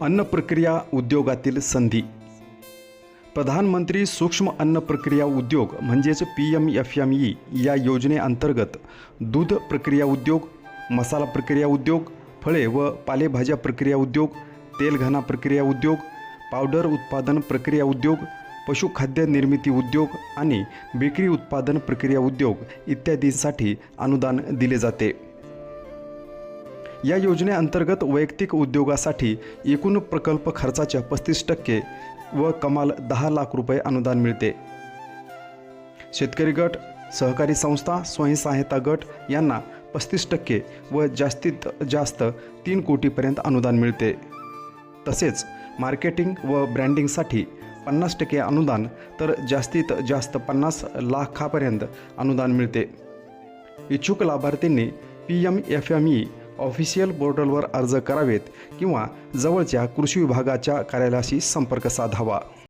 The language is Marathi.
अन्न प्रक्रिया उद्योगातील संधी. प्रधानमंत्री सूक्ष्म अन्न प्रक्रिया उद्योग म्हणजेच P M F M E या योजनेअंतर्गत दूध प्रक्रिया उद्योग मसाला प्रक्रिया उद्योग फळे व पालेभाज्या प्रक्रिया उद्योग तेलघाना प्रक्रिया उद्योग पावडर उत्पादन प्रक्रिया उद्योग पशुखाद्य निर्मिती उद्योग आणि बेकरी उत्पादन प्रक्रिया उद्योग इत्यादींसाठी अनुदान दिले जाते. या योजनेअंतर्गत वैयक्तिक उद्योगासाठी एकूण प्रकल्प खर्चाच्या पस्तीस टक्के व कमाल दहा लाख रुपये अनुदान मिळते. शेतकरी गट सहकारी संस्था स्वयंसहायता गट यांना पस्तीस टक्के व जास्तीत जास्त तीन कोटीपर्यंत अनुदान मिळते. तसेच मार्केटिंग व ब्रँडिंगसाठी पन्नास टक्के अनुदान तर जास्तीत जास्त पन्नास लाखापर्यंत अनुदान मिळते. इच्छुक लाभार्थींनी P M F M E official पोर्टलवर अर्ज करावेत किंवा जवळच्या कृषी विभागाच्या कार्यालयाशी संपर्क साधावा.